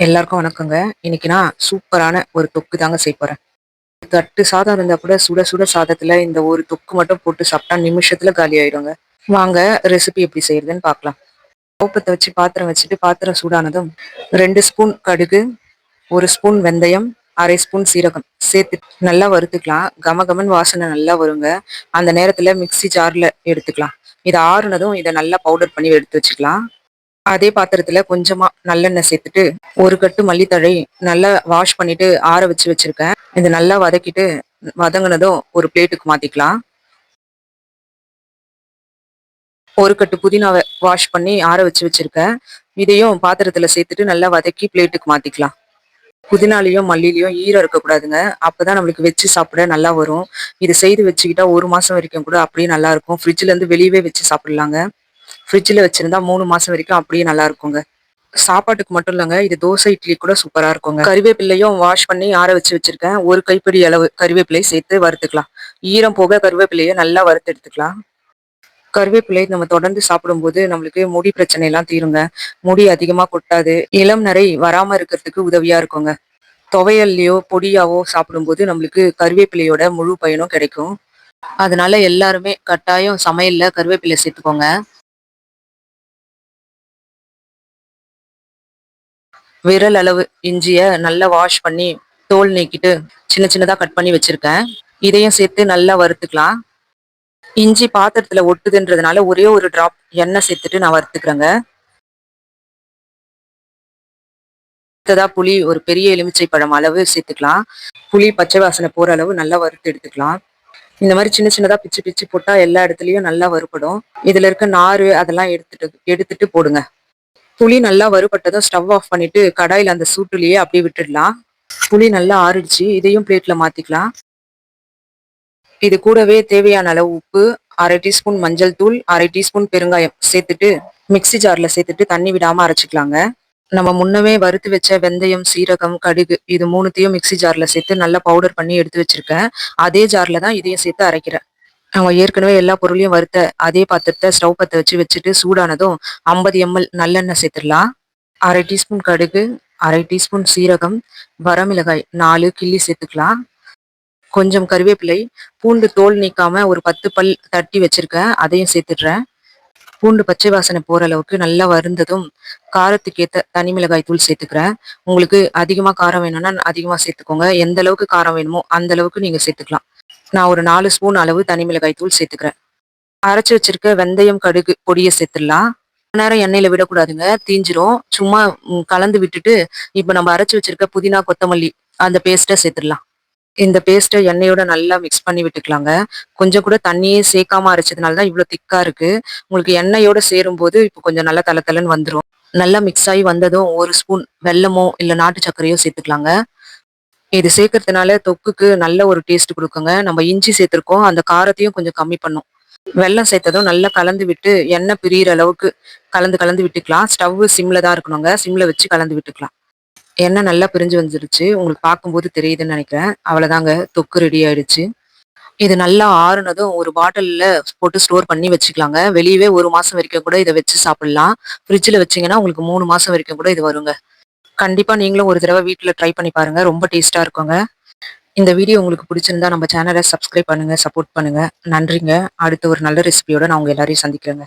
எல்லாருக்கும் வணக்கங்க. இன்னைக்கு நான் சூப்பரான ஒரு தொக்கு தாங்க செய்ய போறேன். தட்டு சாதம் இருந்தா கூட சுட சுட சாதத்துல இந்த ஒரு தொக்கு மட்டும் போட்டு சாப்பிட்டா நிமிஷத்துல காலி ஆயிடுங்க. வாங்க ரெசிபி எப்படி செய்யறதுன்னு பார்க்கலாம். கோப்பத்தை வச்சு பாத்திரம் வச்சுட்டு பாத்திரம் சூடானதும் ரெண்டு ஸ்பூன் கடுகு ஒரு ஸ்பூன் வெந்தயம் அரை ஸ்பூன் சீரகம் சேர்த்து நல்லா வறுத்துக்கலாம். கம கமன் வாசனை நல்லா வருங்க. அந்த நேரத்துல மிக்சி ஜார்ல எடுத்துக்கலாம். இதை ஆறுனதும் இதை நல்லா பவுடர் பண்ணி எடுத்து வச்சுக்கலாம். அதே பாத்திரத்துல கொஞ்சமா நல்லெண்ணெய் சேர்த்துட்டு ஒரு கட்டு மல்லித்தழை நல்லா வாஷ் பண்ணிட்டு ஆற வச்சு வச்சிருக்கேன். இது நல்லா வதக்கிட்டு வதங்கினதும் ஒரு பிளேட்டுக்கு மாத்திக்கலாம். ஒரு கட்டு புதினாவை வாஷ் பண்ணி ஆற வச்சு வச்சிருக்கேன். இதையும் பாத்திரத்துல சேர்த்துட்டு நல்லா வதக்கி பிளேட்டுக்கு மாத்திக்கலாம். புதினாலையும் மல்லிலையும் ஈரம் இருக்கக்கூடாதுங்க. அப்பதான் நம்மளுக்கு வச்சு சாப்பிட நல்லா வரும். இது செய்து வச்சுக்கிட்டா ஒரு மாசம் வரைக்கும் கூட அப்படியே நல்லா இருக்கும். ஃப்ரிட்ஜ்ல இருந்து வெளியவே வச்சு சாப்பிடலாங்க. ஃப்ரிட்ஜில் வச்சிருந்தா மூணு மாதம் வரைக்கும் அப்படியே நல்லா இருக்குங்க. சாப்பாட்டுக்கு மட்டும் இல்லைங்க இது தோசை இட்லி கூட சூப்பராக இருக்குங்க. கருவேப்பிள்ளையும் வாஷ் பண்ணி ஆற வச்சு வச்சிருக்கேன். ஒரு கைப்பிடி அளவு கருவேப்பிலையை சேர்த்து வறுத்துக்கலாம். ஈரம் போக கருவேப்பிலையை நல்லா வறுத்து எடுத்துக்கலாம். கருவேப்பிலை நம்ம தொடர்ந்து சாப்பிடும்போது நம்மளுக்கு முடி பிரச்சனை எல்லாம் தீருங்க. முடி அதிகமாக கொட்டாது. இளம் நிறை வராமல் இருக்கிறதுக்கு உதவியாக இருக்குங்க. துவையல்லையோ பொடியாவோ சாப்பிடும்போது நம்மளுக்கு கருவேப்பிலையோட முழு பயனும் கிடைக்கும். அதனால எல்லாருமே கட்டாயம் சமையல்ல கருவேப்பிலை சேர்த்துக்கோங்க. விரல் அளவு இஞ்சிய நல்லா வாஷ் பண்ணி தோல் நீக்கிட்டு சின்ன சின்னதா கட் பண்ணி வச்சிருக்கேன். இதையும் சேர்த்து நல்லா வறுத்துக்கலாம். இஞ்சி பாத்திரத்துல ஒட்டுதுன்றதுனால ஒரே ஒரு ட்ராப் எண்ணெய் சேர்த்துட்டு நான் வறுத்துக்கிறேங்க. அடுத்ததா புளி ஒரு பெரிய எலுமிச்சை பழம் அளவு சேர்த்துக்கலாம். புளி பச்சை வாசனை போற அளவு நல்லா வறுத்து எடுத்துக்கலாம். இந்த மாதிரி சின்ன சின்னதா பிச்சு பிச்சு போட்டா எல்லா இடத்துலயும் நல்லா வறுப்படும் இதுல இருக்க நார் அதெல்லாம் எடுத்துட்டு எடுத்துட்டு போடுங்க. புளி நல்லா வறுபட்டதும் ஸ்டவ் ஆஃப் பண்ணிட்டு கடாயில் அந்த சூட்டுலேயே அப்படியே விட்டுடலாம். புளி நல்லா ஆறிடுச்சு. இதையும் பிளேட்டில் மாற்றிக்கலாம் இது கூடவே தேவையான அளவு உப்பு அரை டீஸ்பூன் மஞ்சள் தூள் அரை டீஸ்பூன் பெருங்காயம் சேர்த்துட்டு மிக்சி ஜாரில் சேர்த்துட்டு தண்ணி விடாமல் அரைச்சிக்கலாங்க. நம்ம முன்னவே வறுத்து வச்ச வெந்தயம் சீரகம் கடுகு இது மூணுத்தையும் மிக்சி ஜாரில் சேர்த்து நல்லா பவுடர் பண்ணி எடுத்து வச்சிருக்கேன். அதே ஜாரில் தான் இதையும் சேர்த்து அரைக்கிறேன். நம்ம ஏற்கனவே எல்லா பொருளையும் வறுத்த அதே பாத்திரத்தை ஸ்டவ் பற்ற வச்சு வச்சுட்டு சூடானதும் ஐம்பது எம்எல் நல்லெண்ணெய் சேர்த்துடலாம். அரை டீஸ்பூன் கடுகு அரை டீஸ்பூன் சீரகம் வரமிளகாய் நாலு கிள்ளி சேர்த்துக்கலாம். கொஞ்சம் கருவேப்பிலை பூண்டு தோல் நீக்காம ஒரு பத்து பல் தட்டி வச்சிருக்கேன் அதையும் சேர்த்துடுறேன். பூண்டு பச்சை வாசனை போற அளவுக்கு நல்லா வருந்ததும் காரத்துக்கு ஏத்த தனி மிளகாய் தூள் சேர்த்துக்கிறேன். உங்களுக்கு அதிகமா காரம் வேணும்னா அதிகமா சேர்த்துக்கோங்க. எந்த அளவுக்கு காரம் வேணுமோ அந்த அளவுக்கு நீங்க சேர்த்துக்கலாம். நான் ஒரு நாலு ஸ்பூன் அளவு தனி மிளகாய் தூள் சேர்த்துக்கிறேன். அரைச்சி வச்சிருக்க வெந்தயம் கடுகு பொடியை சேர்த்துடலாம். நேரம் எண்ணெயில விடக்கூடாதுங்க. தீஞ்சிரும். சும்மா கலந்து விட்டுட்டு இப்போ நம்ம அரைச்சி வச்சிருக்க புதினா கொத்தமல்லி அந்த பேஸ்ட்டை சேர்த்துடலாம். இந்த பேஸ்ட்டை எண்ணெயோட நல்லா மிக்ஸ் பண்ணி விட்டுக்கலாங்க. கொஞ்சம் கூட தண்ணியே சேர்க்காம அரைச்சதுனால தான் இவ்வளோ திக்கா இருக்கு. உங்களுக்கு எண்ணெயோட சேரும் போது இப்போ கொஞ்சம் நல்லா தலை தலைன்னு வந்துடும் நல்லா மிக்ஸ் ஆகி வந்ததும் ஒரு ஸ்பூன் வெல்லமோ இல்லை நாட்டு சர்க்கரையோ சேர்த்துக்கலாங்க. இது சேர்க்கறதுனால தொக்குக்கு நல்ல ஒரு டேஸ்ட் கொடுக்குங்க. நம்ம இஞ்சி சேர்த்துருக்கோம். அந்த காரத்தையும் கொஞ்சம் கம்மி பண்ணும். வெள்ளம் சேர்த்ததும் நல்லா கலந்து விட்டு எண்ணெய் பிரியிற அளவுக்கு கலந்து கலந்து விட்டுக்கலாம். ஸ்டவ் சிம்மில் தான் இருக்கணுங்க. சிம்மில் வச்சு கலந்து விட்டுக்கலாம். எண்ணெய் நல்லா பிரிஞ்சு வந்துருச்சு. உங்களுக்கு பார்க்கும்போது தெரியுதுன்னு நினைக்கிறேன். அவ்வளோதாங்க தொக்கு ரெடி ஆயிடுச்சு. இது நல்லா ஆறுனதும் ஒரு பாட்டிலில் போட்டு ஸ்டோர் பண்ணி வச்சுக்கலாங்க. வெளியவே ஒரு மாதம் வரைக்கும் கூட இதை வச்சு சாப்பிடலாம். ஃப்ரிட்ஜில் வச்சிங்கன்னா உங்களுக்கு மூணு மாதம் வரைக்கும் கூட இது வருங்க. கண்டிப்பா நீங்களும் ஒரு தடவை வீட்டில் ட்ரை பண்ணி பாருங்க. ரொம்ப டேஸ்டா இருக்குங்க. இந்த வீடியோ உங்களுக்கு பிடிச்சிருந்தா நம்ம சேனலை சப்ஸ்கிரைப் பண்ணுங்க சப்போர்ட் பண்ணுங்க. நன்றிங்க. அடுத்த ஒரு நல்ல ரெசிபியோட நான் உங்க எல்லாரையும் சந்திக்கிறேங்க.